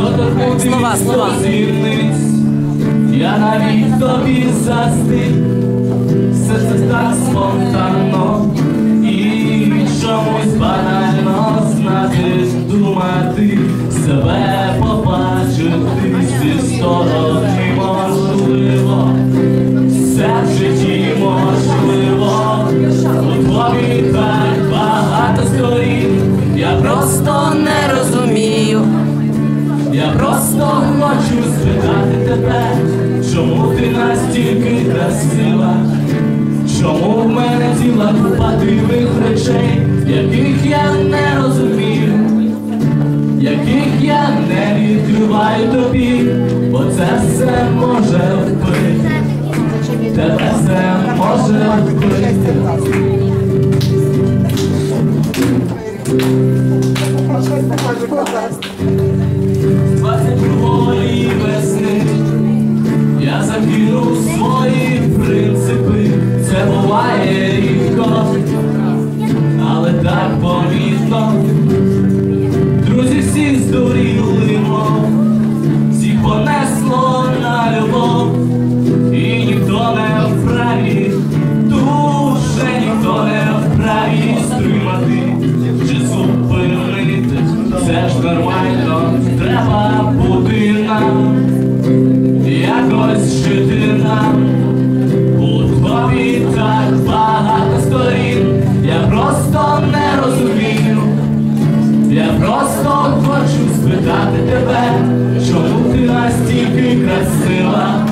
Доторкнути Слова, слова. я навіть тобі застиг, все це так спонтанно і чомусь банально знати, думати, себе побачити зі сторони чому ти настільки красива, чому в мене ціла купа дивних речей, яких я не розумію, яких я не відкриваю тобі, бо це все може вбити, тебе все може вбити. Буває рідко, але так помітно. Друзі всі здуріли, всіх понесло на любов, і ніхто не вправі, дуже ніхто не вправі стримати чи зупинити. Все ж нормально, треба бути нам, якось жити нам. Хочу спитати тебе, чому ти настільки красива,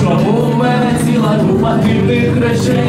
чому в мене ціла група дивних речей,